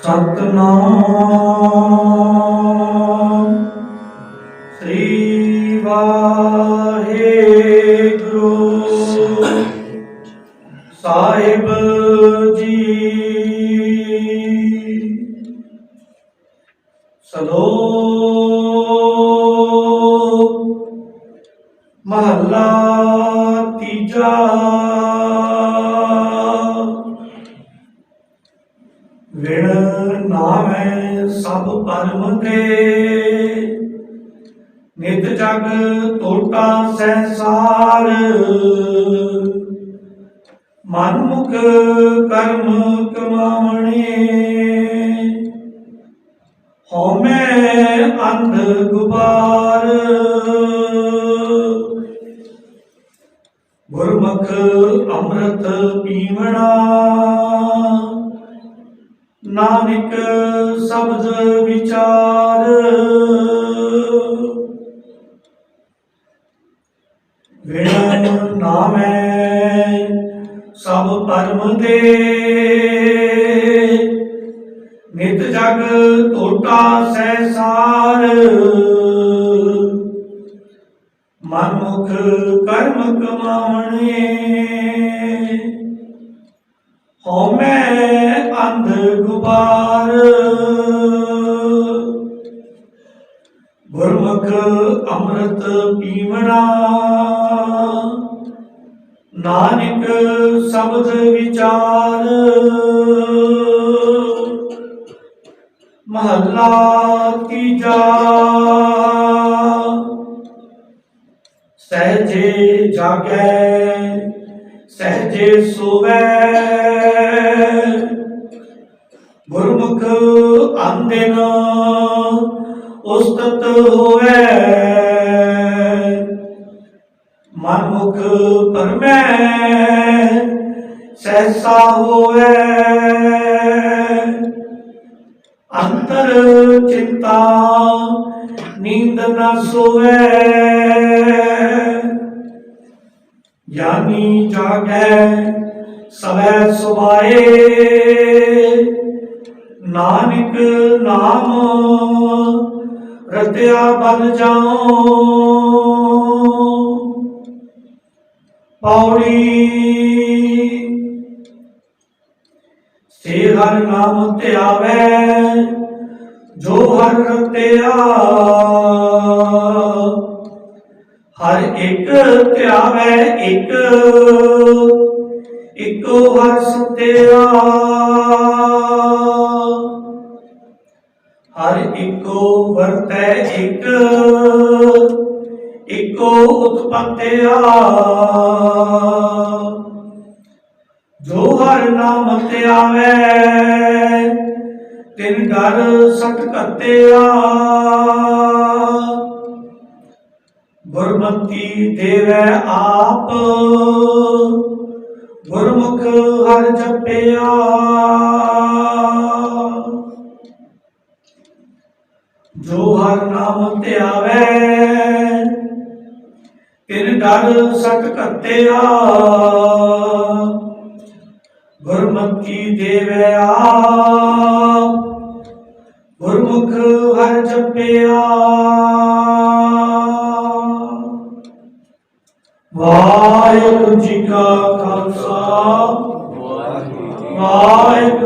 ਸਤਨਾਮ। ਸ੍ਰੀ ਵਾਹਿਗੁਰੂ। ਸਾਹਿਬ ਜੀ। ਸਲੋਕ ਮਹੱਲਾ ਤੀਜਾ ਵਿਣ ਨਾਮੈ ਸਭ ਪਰਮ ਤੇ। ਨਿਤ ਜਗ ਟੋਟਾ ਸੰਸਾਰ। ਮਨਮੁਖ ਕਰਮ ਕਮਾਵਣੇ ਹਉਮੈ ਅੰਧ ਗੁਬਾਰ। ਗੁਰਮੁਖ ਅੰਮ੍ਰਿਤ ਪੀਵਣਾ। ਨਾਨਕ ਸ਼ਬਦ ਵਿਚਾਰ। ਵਿਣ ਨਾਮੈ ਸਭ ਪਰਮ ਦੇ ਨਿਤ ਜਗ ਟੋਟਾ ਸੈਸਾਰ ਮਨ ਮੁਖ ਕਰਮ ਕਮਾਵਣੇ ਹਉਮੈ ਅੰਧ ਗੁਰਮੁਖ ਅੰਮ੍ਰਿਤ ਪੀਵਣਾ। ਨਾਨਕ ਸ਼ਬਦ ਵਿਚਾਰ। ਮਹੱਲਾ ਤੀਜਾ। ਸਹਜੇ ਜਾਗੈ ਸਹਜੇ ਸੋਵੈ। ਗੁਰਮੁਖ ਅੰਦਿਨ ਉਸਤਤ ਹੋਵੇ। ਮਨ ਮੁਖ ਪਰਮੈ ਸਹਿਸਾ ਹੋਵੇ। ਅੰਤਰ ਚਿੰਤਾ ਨੀਂਦ ਨਾ ਸੋਵੇ। ਗਿਆਨੀ ਜਾਗੈ ਸਵੈ ਸੁਭਾਏ। ਨਾਨਕ ਨਾਮ, ਰਤਿਆ ਬਨ ਜਾਓ ਪੌੜੀ ਸੇ ਹਰ ਨਾਮ ਧਿਆਵੈ ਜੋ ਹਰ ਰਤਿਆ ਹਰ ਇੱਕ ਧਿਆਵੈ ਇੱਕ, ਇੱਕੋ ਹਰ ਸਤਿਆ ਹਰ ਇੱਕੋ ਵਰਤੈ ਇੱਕ, ਇੱਕੋ ਉਤਪਤਿਆ ਜੋ ਹਰ ਨਾਮ ਤੇ ਆਵੇ, ਤਿਨ ਘਰ ਸਤ ਕਤਿਆ ਗੁਰਮਤੀ ਦੇਵੈ ਆਪ, ਗੁਰਮੁਖ ਹਰ ਜਪਿਆ। ਜੋ ਹਰ ਨਾਮ ਤੇ ਆਵੇ ਤਿਨ ਡਰ ਸਤ ਕਤਿਆ ਗੁਰਮਤੀ ਦੇਵੈ ਆਪ ਗੁਰਮੁਖ ਹਰ ਜਪਿਆ ਵਾਹਿਗੁਰੂ ਜੀ ਕਾ ਖਾਲਸਾ। ਵਾਹਿਗੁਰੂ